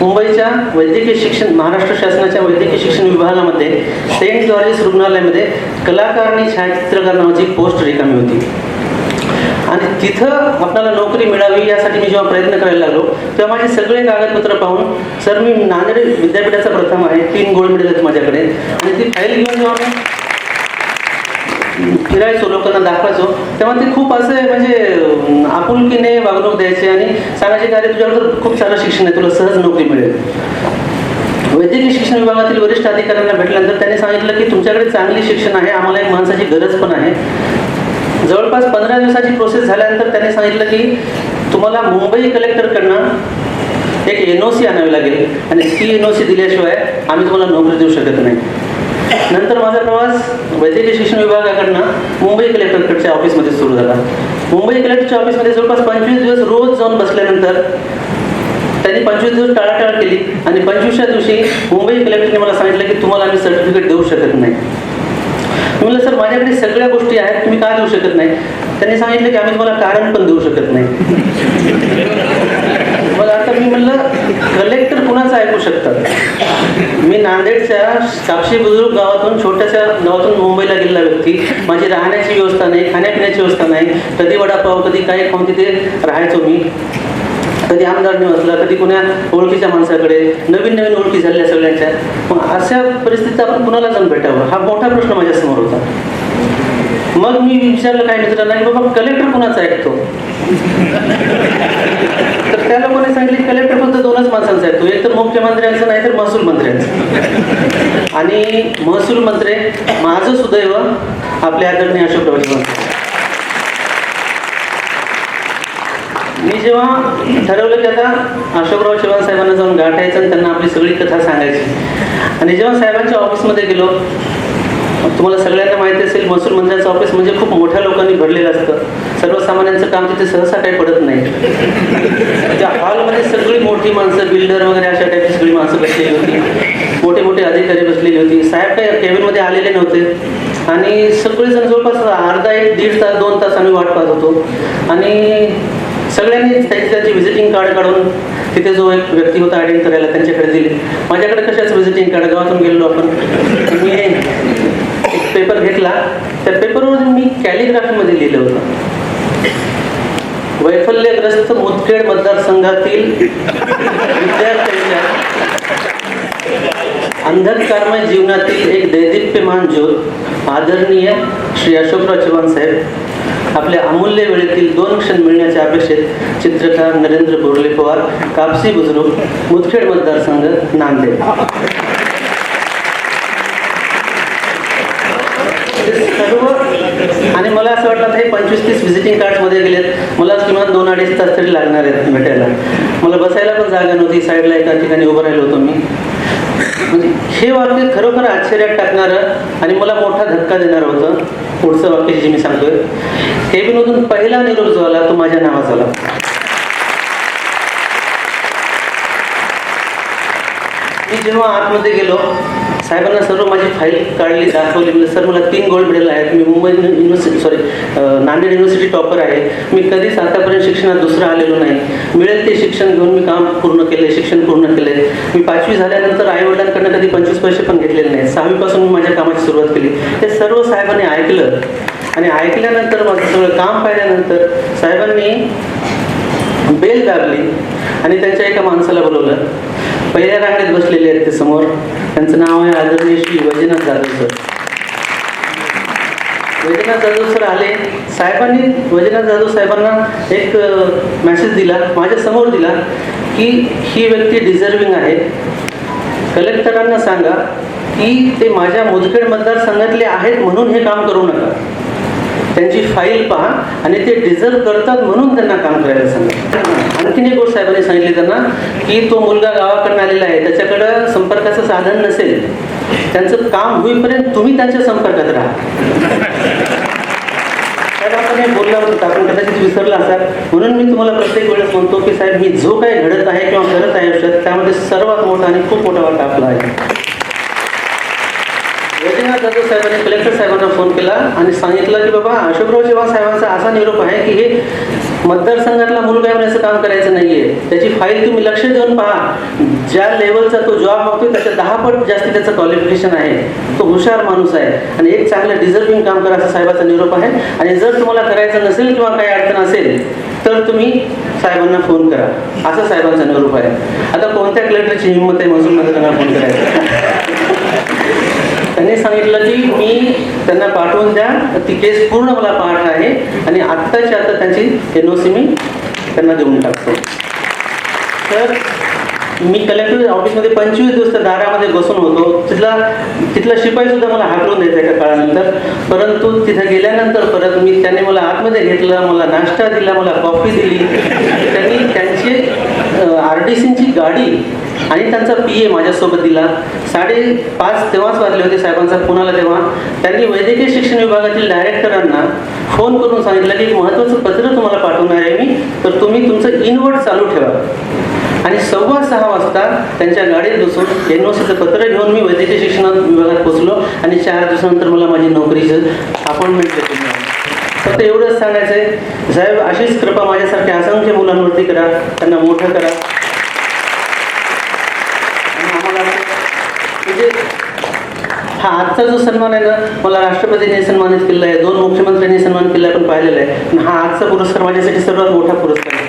मुंबईच्या वैद्यकीय शिक्षण महाराष्ट्र शासनाच्या वैद्यकीय शिक्षण विभागामध्ये सेंट जॉर्जेस रुग्णालयामध्ये कलाकार आणि छायाचित्रकार नावाची पोस्ट रिकामी होती. आणि तिथं आपल्याला नोकरी मिळावी यासाठी मी जेव्हा प्रयत्न करायला लागलो तेव्हा माझे सगळे कागदपत्र पाहून सर मी नांदेड विद्यापीठाचा प्रथम आहे तीन गोल्ड मेडल आहेत माझ्याकडे. आणि ती फाईल घेऊन जेव्हा मी फिरायचो लोकांना दाखवायचो. तेव्हा ते खूप असे म्हणजे आपुलकीने वागणूक द्यायचे आणि सांगायचे कार्य तुझ्याकडे खूप सारं शिक्षण आहे तुला सहज नोकरी मिळेल. वैद्यकीय शिक्षण विभागातील वरिष्ठ अधिकाऱ्यांना भेटल्यानंतर त्यांनी सांगितलं की तुमच्याकडे चांगले शिक्षण आहे आम्हाला एक माणसाची गरज पण आहे. जवळपास पंधरा दिवसाची प्रोसेस झाल्यानंतर त्यांनी सांगितलं की तुम्हाला मुंबई कलेक्टरकडनं एक एन ओ सी आणावी लागेल आणि ती एन ओ सी दिल्याशिवाय आम्ही तुम्हाला नोकरी देऊ शकत नाही. नंतर माझा प्रवास वैद्यकीय शिक्षण विभागाकडनं मुंबई कलेक्टरकडच्या ऑफिसमध्ये सुरू झाला. मुंबई कलेक्टरच्या ऑफिसमध्ये जवळपास पंचवीस दिवस रोज जाऊन बसल्यानंतर त्यांनी पंचवीस दिवस टाळाटाळ केली आणि पंचवीसच्या दिवशी मुंबई कलेक्टरने मला सांगितलं की तुम्हाला आम्ही सर्टिफिकेट देऊ शकत नाही. मी म्हणलं सर माझ्याकडे सगळ्या गोष्टी आहेत तुम्ही का देऊ शकत नाही? त्यांनी सांगितलं की आम्ही तुम्हाला कारण पण देऊ शकत नाही. मला आता मी म्हणलं कलेक्टर कुणाचं ऐकू शकतात मी नांदेडच्या कापशी बुजुर्ग गावातून छोट्याशा गावातून मुंबईला गेलेला व्यक्ती. माझी राहण्याची व्यवस्था नाही खाण्यापिण्याची व्यवस्था नाही. कधी वडापाव कधी काही खाऊन तिथे राहायचो मी. कधी आमदारने वाचला कधी कुण्या ओळखीच्या माणसाकडे. नवीन नवीन ओळखी झालेल्या सगळ्यांच्या. मग अशा परिस्थितीत आपण कुणाला जाऊन भेटावं? हा मोठा प्रश्न माझ्यासमोर होता. मग मी विचारलं काय मित्रांना की बाबा कलेक्टर कुणाचा ऐकतो तर त्या लोकांनी सांगितले कलेक्टर फक्त दोनच माणसांचा ऐकतो एक तर मुख्यमंत्र्यांचं नाही तर महसूल मंत्र्यांचं. आणि महसूल मंत्री माझं सुदैव आपल्या आदरणीय अशोक चव्हाण मी जेव्हा ठरवलं की आता अशोकराव चव्हाण साहेबांना जाऊन गाठायचं आणि त्यांना आपली सगळी कथा सांगायची. आणि जेव्हा साहेबांच्या ऑफिसमध्ये गेलो तुम्हाला सगळ्यांना माहिती असेल महसूल मंत्र्यांचं ऑफिस म्हणजे खूप मोठ्या लोकांनी भरलेलं असतं. सर्वसामान्यांचं काम तिथे सहसा काही पडत नाही. त्या हॉलमध्ये सगळी मोठी माणसं बिल्डर वगैरे अशा टाईपची सगळी माणसं बसलेली होती. मोठे मोठे अधिकारी बसलेली होती. साहेब काही केबिनमध्ये आलेले नव्हते. आणि सगळेजण जवळपास अर्धा एक दीड तास दोन तास आम्ही वाट पाहत होतो. आणि सगळ्यांनी त्याची त्याची व्हिजिटिंग कार्ड काढून तिथे जो एक व्यक्ती होता अटेंड करायला त्यांच्याकडे दिली. माझ्याकडे कशाच व्हिजिटिंग कार्ड गावातून गेलेलो आपण. मी पेपर घेतला त्या पेपरवर मी कॅलिग्राफीमध्ये लिहिलं होतं. वैफल्यग्रस्त मुदखेड मतदारसंघातील विद्यार्थ्यांच्या अंधकारमय जीवनातील एक दैदिप्यमान ज्योत आदरणीय श्री अशोकराव चव्हाण साहेब आपल्या अमूल्य वेळेतील दोन क्षण मिळण्याच्या अपेक्षेत चित्रकार नरेंद्र बोर्ले पवार कापसी बुजुर्ग मुदखेड मतदारसंघ नांदेड हे सर्व आणि मला असं वाटलं आता हे पंचवीस तीस व्हिजिटिंग कार्ड्समध्ये गेलेत. मला किमान दोन अडीच तास तरी लागणार आहेत भेटायला. मला बसायला पण जागा नव्हती साईडला एका ठिकाणी उभं राहिलो होतो मी. म्हणजे हे वाक्य खरोखर आश्चर्यात टाकणारं आणि मला मोठा धक्का देणारं होतं. पुढचं वाक्य जे मी सांगतोय केबिनमधून पहिला निरोप जो आला तो माझ्या नावाचा आला. मी जेव्हा आतमध्ये गेलो साहेबांना सर्व माझी फाईल काढली दाखवली. म्हणजे सर मला तीन गोल्ड मेडल आहेत. मी Mumbai university sorry Nanded university topper आहे. मी कधीच आतापर्यंत शिक्षणात दुसरं आलेलो नाही. मिळेल ते शिक्षण घेऊन मी काम पूर्ण केले शिक्षण पूर्ण केले मी पाचवी झाल्यानंतर आईवडिलांकडनं कधी पंचवीस पैसे पण घेतलेले नाही सहावीपासून मी माझ्या कामाची सुरुवात केली. हे सर्व साहेबांनी ऐकलं. आणि ऐकल्यानंतर माझं सगळं काम पाहिल्यानंतर साहेबांनी बेल दाबली आणि त्यांच्या एका माणसाला बोलवलं पहिल्या रांगेत बसलेले आहेत ते समोर. त्यांचं नाव आहे आदरणीय श्री वैजनाथ जाधव सर. वैजनाथ जाधव सर आले. साहेबांनी वैजनाथ जाधव साहेबांना एक मेसेज दिला माझ्यासमोर दिला की ही व्यक्ती डिझर्विंग आहे. कलेक्टरांना सांगा की ते माझ्या मुदखेड मतदारसंघातले आहेत म्हणून हे काम करू नका. त्यांची फाईल पहा आणि ते डिझर्व करतात म्हणून त्यांना काम करायला सांगा. आणखीन एक गोष्ट साहेबांनी सांगितली त्यांना की तो मुलगा गावाकडून आलेला आहे त्याच्याकडं संपर्काचं साधन नसेल. त्यांचं काम होईपर्यंत तुम्ही त्यांच्या संपर्कात राहा. आपण हे आपण कदाचित विसरला असाल. म्हणून मी तुम्हाला प्रत्येक वेळेस म्हणतो की साहेब मी जो काही घडत आहे किंवा करत आहे आयुष्यात त्यामध्ये सर्वात मोठा आणि खूप मोठा वाटा आपला आहे वैजनाथ जाधव साहेबांनी कलेक्टर साहेबांना फोन केला आणि सांगितलं की बाबा अशोकराव जेव्हा साहेबांचा असा निरोप आहे की हे मतदारसंघातला मुलगा येण्याचं काम करायचं नाहीये. त्याची फाईल तुम्ही लक्ष देऊन पहा. ज्या लेवलचा तो जॉब मागतोय त्याच्या दहा पट जास्त त्याचं क्वालिफिकेशन आहे. तो हुशार माणूस आहे. आणि एक चांगलं डिझर्विंग काम करा असा साहेबाचा निरोप आहे. आणि जर तुम्हाला करायचं नसेल किंवा काही अडचण असेल तर तुम्ही साहेबांना फोन करा. असं साहेबांचा निरोप आहे. आता कोणत्या कलेक्टरची हिंमत आहे महसूल मंत्र्यांना फोन करायचा त्यांनी सांगितलं की मी त्यांना पाठवून द्या. ती केस पूर्ण मला पाठ आहे आणि आत्ताच्या आता त्यांची एन ओ सी मी त्यांना देऊन टाकतो. तर मी कलेक्टर ऑफिसमध्ये पंचवीस दिवस त्या दारामध्ये बसून होतो. तिथला तिथला शिपाई सुद्धा मला हाकलून द्यायचा एका काळानंतर. परंतु तिथे गेल्यानंतर परत मी त्यांनी मला आतमध्ये घेतलं मला नाश्ता दिला मला कॉफी दिली. त्यांनी त्यांची आर डी सीची गाडी आणि त्यांचा पी ए माझ्यासोबत दिला. साडेपाच तेव्हाच वाजले होते साहेबांचा फोन आला तेव्हा. त्यांनी वैद्यकीय शिक्षण विभागातील डायरेक्टरांना फोन करून सांगितलं की एक महत्त्वाचं पत्र तुम्हाला पाठवणार आहे मी तर तुम्ही तुमचं इनवर्ट चालू ठेवा. आणि सव्वा सहा वाजता त्यांच्या गाडीत बसून एन ओ सीचं पत्र घेऊन मी वैद्यकीय शिक्षण विभागात पोहोचलो. आणि चार दिवसानंतर मला माझी नोकरीचं अपॉइंटमेंट घेतली फक्त एवढंच सांगायचं आहे साहेब अशीच कृपा माझ्यासारख्या असंख्य मुलांवरती करा. त्यांना मोठं करा. आणि म्हणजे हा आजचा जो सन्मान आहे ना मला राष्ट्रपतींनी सन्मानित केला आहे दोन मुख्यमंत्र्यांनी सन्मान केला पण पाहिलेला आहे. पण हा आजचा पुरस्कार माझ्यासाठी सर्वात मोठा पुरस्कार आहे.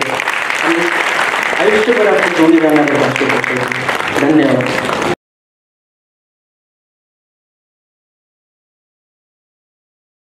आयुष्यभर आपण दोन्ही जाणार धन्यवाद.